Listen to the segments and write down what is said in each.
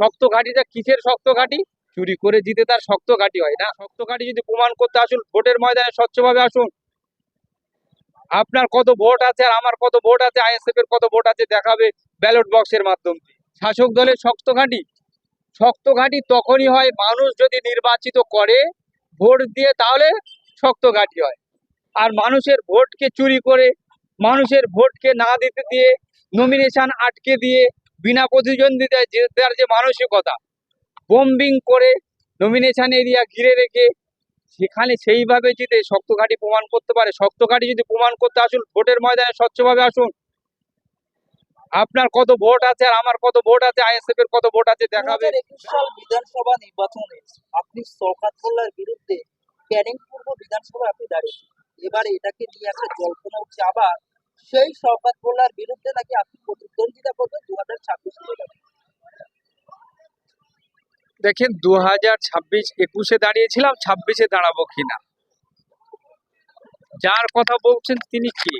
শক্ত ঘাঁটিটা কিসের শক্ত ঘাঁটি? চুরি করে জিতে তার শক্ত ঘাঁটি হয়। না, শক্ত ঘাঁটি যদি প্রমাণ করতে আসুন, ভোটের ময়দানে স্বচ্ছভাবে আসুন। আপনার কত ভোট আছে আর আমার কত ভোট আছে, আইএসএফ এর কত ভোট আছে, দেখাবে ব্যালট বক্সের মাধ্যমে। শাসক দলের শক্ত ঘাঁটি। শক্ত ঘাঁটি তখনই হয় মানুষ যদি নির্বাচিত করে, ভোট দিয়ে তাহলে শক্ত ঘাঁটি হয়। আর মানুষের ভোটকে চুরি করে, মানুষের ভোটকে না দিতে দিয়ে নমিনেশন আটকে দিয়ে বিনা প্রতিদ্বন্দ্বিতায় জেতার যে মানসিকতা বোম্বিং করে নমিনেশন এরিয়া ঘিরে রেখে সেখানে সেইভাবে জিতে শক্ত ঘাঁটি প্রমাণ করতে পারে, শক্ত ঘাঁটি যদি প্রমাণ করতে আসুন, ভোটের ময়দানে স্বচ্ছভাবে আসুন। আপনার কত ভোট আছে আর আমার কত ভোট আছে আইএসএফ এর কত ভোট আছে দেখাবে। সাল বিধানসভা নির্বাচনে আপনি শওকাত মোল্লার বিরুদ্ধে ক্যানিং পূর্ব বিধানসভায় আপনি দাঁড়িয়েছেন। এবারে এটাকে নিয়ে একটা জল্পনা উঠছে। আবার সেই শওকাত মোল্লার বিরুদ্ধে নাকি আপনি দেখেন দু হাজার ছাব্বিশ একুশে দাঁড়িয়েছিলাম, ছাব্বিশে দাঁড়াবো কিনা? যার কথা বলছেন তিনি কি?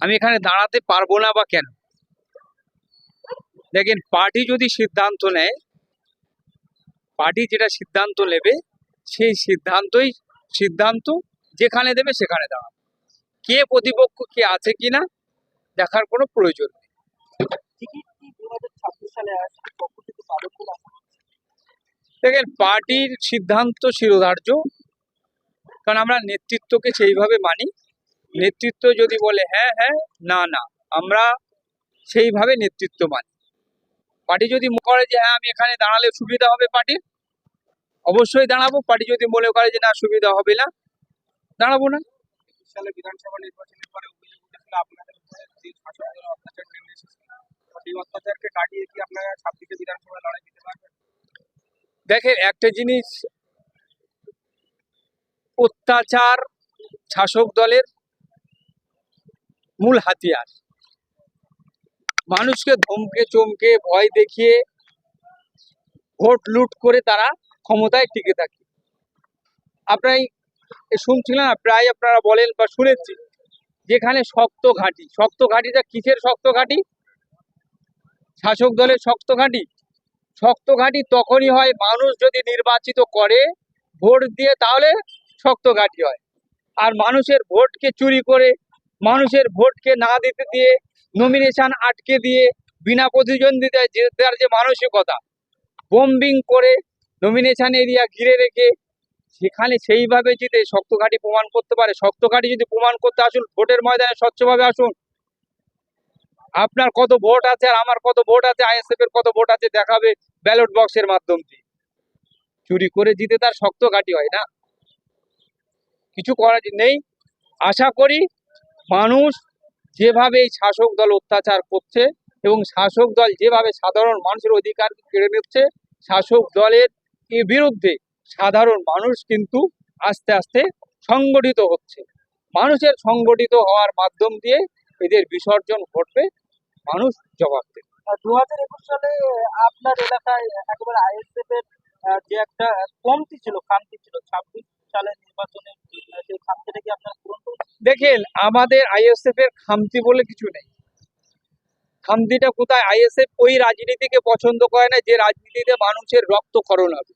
আমি এখানে দাঁড়াতে পারব না বা কেন? দেখেন, পার্টি যদি সিদ্ধান্ত নেয়, পার্টি যেটা সিদ্ধান্ত নেবে, সেই সিদ্ধান্তই সিদ্ধান্ত যেখানে দেবে সেখানে দাঁড়াবে। কে প্রতিপক্ষ, কে আছে কিনা, দেখার কোনো প্রয়োজন নেই। ছাব্বিশ সালে পক্ষ থেকে? দেখেন পার্টির সিদ্ধান্ত শিরোধার্য, কারণ আমরা নেতৃত্বকে সেইভাবে মানি। নেতৃত্ব যদি বলে হ্যাঁ হ্যাঁ না না, আমরা সেইভাবে নেতৃত্ব মানি। পার্টি যদি করে যে হ্যাঁ আমি এখানে দাঁড়ালে সুবিধা হবে পার্টির, অবশ্যই দাঁড়াবো। পার্টি যদি মনে করে যে, না, সুবিধা হবে না, দাঁড়াবো না। বিধানসভা নির্বাচনের পরে অভিযোগ উঠেছিল আপনাদের অত্যাচার নেমে সেই অত্যাচারকে কাটিয়ে কি আপনারা ছাব্বিশে বিধানসভায় লড়াই দিতে পারবেন? দেখেন একটা জিনিস অত্যাচার শাসক দলের মূল হাতিয়ার। মানুষকে ধমকে চমকে ভয় দেখিয়ে ভোট লুট করে তারা ক্ষমতায় টিকে থাকে। আপনারাই এ শুনছিলেন না, প্রায় আপনারা বলেন বা শুনেছি যেখানে শক্ত ঘাঁটি। শক্ত ঘাঁটিটা কিসের শক্ত ঘাঁটি? শাসক দলের শক্ত ঘাঁটি? শক্ত ঘাঁটি তখনই হয়, মানুষ যদি নির্বাচিত করে ভোট দিয়ে তাহলে শক্ত ঘাঁটি হয়। আর মানুষের ভোটকে চুরি করে, মানুষের ভোটকে না দিতে দিয়ে নমিনেশন আটকে দিয়ে, বিনা প্রতিদ্বন্দ্বিতায় জেতার যে মানসিকতা বোম্বিং করে নমিনেশন এরিয়া ঘিরে রেখে, সেখানে সেইভাবে জিতে শক্ত ঘাঁটি প্রমাণ করতে পারে শক্ত ঘাঁটি যদি প্রমাণ করতে আসুন, ভোটের ময়দানে স্বচ্ছভাবে আসুন আপনার কত ভোট আছে আর আমার কত ভোট আছে, আইএসএফ এর কত ভোট আছে দেখাবে ব্যালট বক্সের মাধ্যম। দিয়ে চুরি করে জিতে তার শক্ত ঘাঁটি হয় না। কিছু করার নেই। আশা করি মানুষ যেভাবে এই শাসক দল অত্যাচার করছে এবং শাসক দল যেভাবে সাধারণ মানুষের অধিকার কেড়ে নিচ্ছে, শাসক দলের বিরুদ্ধে সাধারণ মানুষ কিন্তু আস্তে আস্তে সংগঠিত হচ্ছে। মানুষের সংগঠিত হওয়ার মাধ্যম দিয়ে এদের বিসর্জন ঘটবে। মানুষ জবাব দেবে দু হাজার একুশ সালে আপনার এলাকায় একেবারে আইএসএফ এর যে একটা কমতি ছিল খামতি ছিল ছাব্বিশ সালের নির্বাচনে সেই খামতিটা কি আপনার পূরণ দেখেন আমাদের আইএসএফ এর খামতি বলে কিছু নেই। খামতিটা কোথায়? আইএসএফ ওই রাজনীতিকে পছন্দ করে না যে রাজনীতিতে মানুষের রক্তক্ষরণ হবে।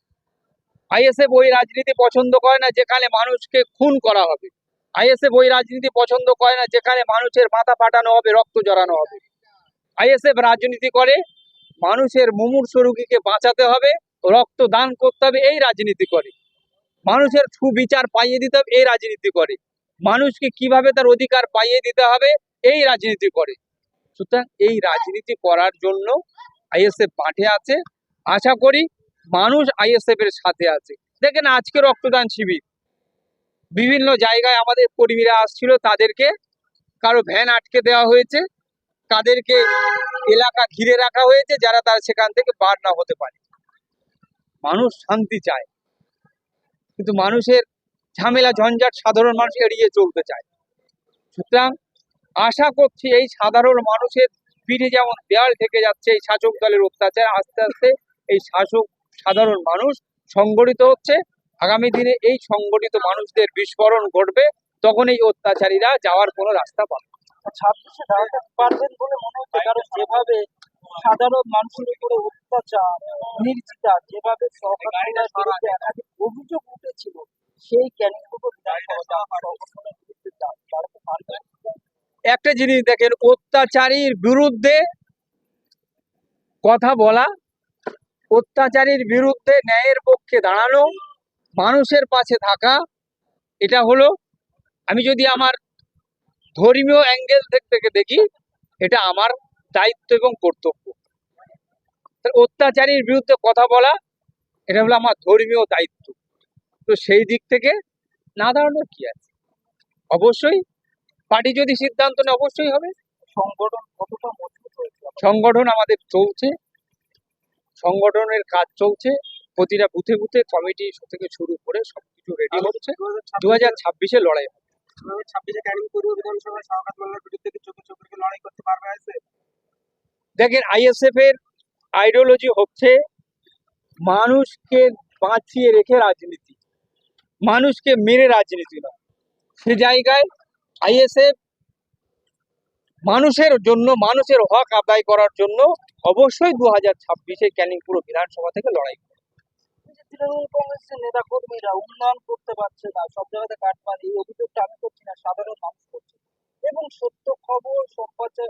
আইএসএফ ওই রাজনীতি পছন্দ করে না যেখানে মানুষকে খুন করা হবে। আইএসএফ ওই রাজনীতি পছন্দ করে না যেখানে মানুষের মাথা ফাটানো হবে রক্ত জড়ানো হবে। আইএসএফ রাজনীতি করে, মানুষের মুমূর্ষু রোগীকে বাঁচাতে হবে রক্ত দান করতে হবে, এই রাজনীতি করে। মানুষের সুবিচার পাইয়ে দিতে হবে, এই রাজনীতি করে। মানুষকে কীভাবে তার অধিকার পাইয়ে দিতে হবে, এই রাজনীতি করে। সুতরাং এই রাজনীতি করার জন্য আইএসএফ মাঠে আছে। আশা করি মানুষ আইএসএফ এর সাথে আছে। দেখেন আজকে রক্তদান শিবির। বিভিন্ন জায়গায় আমাদের কর্মীরা আসছিল, তাদেরকে কারও ভ্যান আটকে দেওয়া হয়েছে। তাদেরকে এলাকা ঘিরে রাখা হয়েছে যারা তার সেখান থেকে বার না হতে পারে। মানুষ শান্তি চায়। কিন্তু মানুষের ঝামেলা, ঝঞ্ঝাট সাধারণ মানুষ এড়িয়ে চলতে চায়। সুতরাং আশা করছি এই সাধারণ মানুষের পিঠে যেমন দেয়াল থেকে যাচ্ছে, এই শাসক দলের অত্যাচার আস্তে আস্তে এই শাসক সাধারণ মানুষ সংগঠিত হচ্ছে। আগামী দিনে এই সংগঠিত মানুষদের বিস্ফোরণ ঘটবে, তখন এই অত্যাচারীরা যাওয়ার কোনো রাস্তা পাবে। ছাব্বিশে দাঁড়াতে পারবেন বলে মনে হচ্ছে, কারণ যেভাবে সাধারণ মানুষের উপরে অত্যাচার, নির্যাতন, যেভাবে সরকার বিরুদ্ধে একাধিক অভিযোগ উঠেছিল, সেই ক্যানিং পূর্ব বিধানসভা সংগঠনের বিরুদ্ধে যা- তারা তো পারবে একটা জিনিস দেখেন, অত্যাচারীর বিরুদ্ধে কথা বলা, অত্যাচারীর বিরুদ্ধে ন্যায়ের পক্ষে দাঁড়ানো, মানুষের পাশে থাকা, এটা হলো, আমি যদি আমার ধর্মীয় অ্যাঙ্গেল থেকে দেখি এটা আমার দায়িত্ব এবং কর্তব্য। অত্যাচারীর বিরুদ্ধে কথা বলা এটা হলো আমার ধর্মীয় দায়িত্ব। তো সেই দিক থেকে না দাঁড়ানোর কি আছে? অবশ্যই পার্টি যদি সিদ্ধান্ত নেয় অবশ্যই হবে। সংগঠন কতটা সংগঠন আমাদের চলছে। সংগঠনের কাজ চলছে। প্রতিটা বুথে বুথে কমিটি থেকে শুরু করে সবকিছু রেডি হচ্ছে। দু হাজার ছাব্বিশে লড়াই হবে। দেখেন আইএসএফ? এর আইডিওলজি হচ্ছে মানুষকে বাঁচিয়ে রেখে রাজনীতি। মানুষকে মেরে রাজনীতি নয়। সে জায়গায় আইএসএফ মানুষের জন্য, মানুষের হক আদায় করার জন্য অবশ্যই দু হাজার ছাব্বিশে ক্যানিংপুর বিধানসভা থেকে লড়াই করবে। তৃণমূল কংগ্রেসের নেতা কর্মীরা উন্নয়ন করতে পারছে না সব জায়গাতে কাটমার এই অভিযোগটা আমি করছি না সাধারণ মানুষ করছে এবং সত্য খবর সম্প্রচার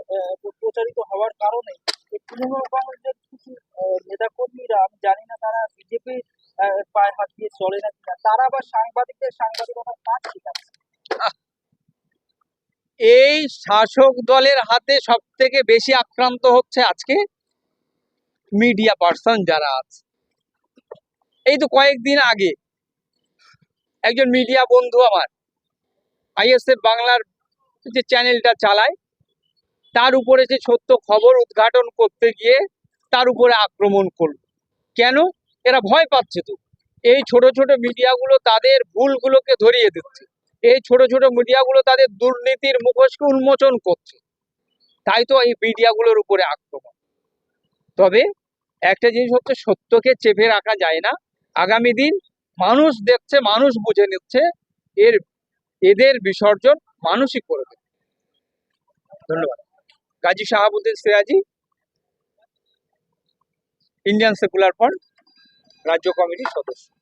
প্রচারিত হওয়ার কারণে তৃণমূল কংগ্রেসের কিছু নেতা কর্মীরা আমি জানি না তারা বিজেপির পায়ে হাত দিয়ে চলে না কিনা তারা আবার সাংবাদিকদের সাংবাদিকতার কাজ শিখাচ্ছে এই শাসক দলের হাতে সব থেকে বেশি আক্রান্ত হচ্ছে আজকে মিডিয়া পার্সন যারা আছে। এই তো কয়েকদিন আগে। একজন মিডিয়া বন্ধু আমার, আইএসএফ বাংলার যে চ্যানেলটা চালায়, তার উপরে যে সত্য খবর উদ্ঘাটন করতে গিয়ে তার উপরে আক্রমণ করল। কেন? এরা ভয় পাচ্ছে তো। এই ছোট ছোট মিডিয়াগুলো তাদের ভুলগুলোকে ধরিয়ে দিচ্ছে। এই ছোট ছোট মিডিয়াগুলো তাদের দুর্নীতির মুখোশকে উন্মোচন করছে। তাই তো এই মিডিয়াগুলোর উপরে আক্রমণ। তবে একটা জিনিস হচ্ছে, সত্যকে চেপে রাখা যায় না। আগামী দিন মানুষ দেখছে, মানুষ বুঝে নিচ্ছে এর, এদের বিসর্জন মানুষই দেবে। ধন্যবাদ। Ghazi Shahabuddin Siraji, Indian secular front, রাজ্য কমিটির সদস্য।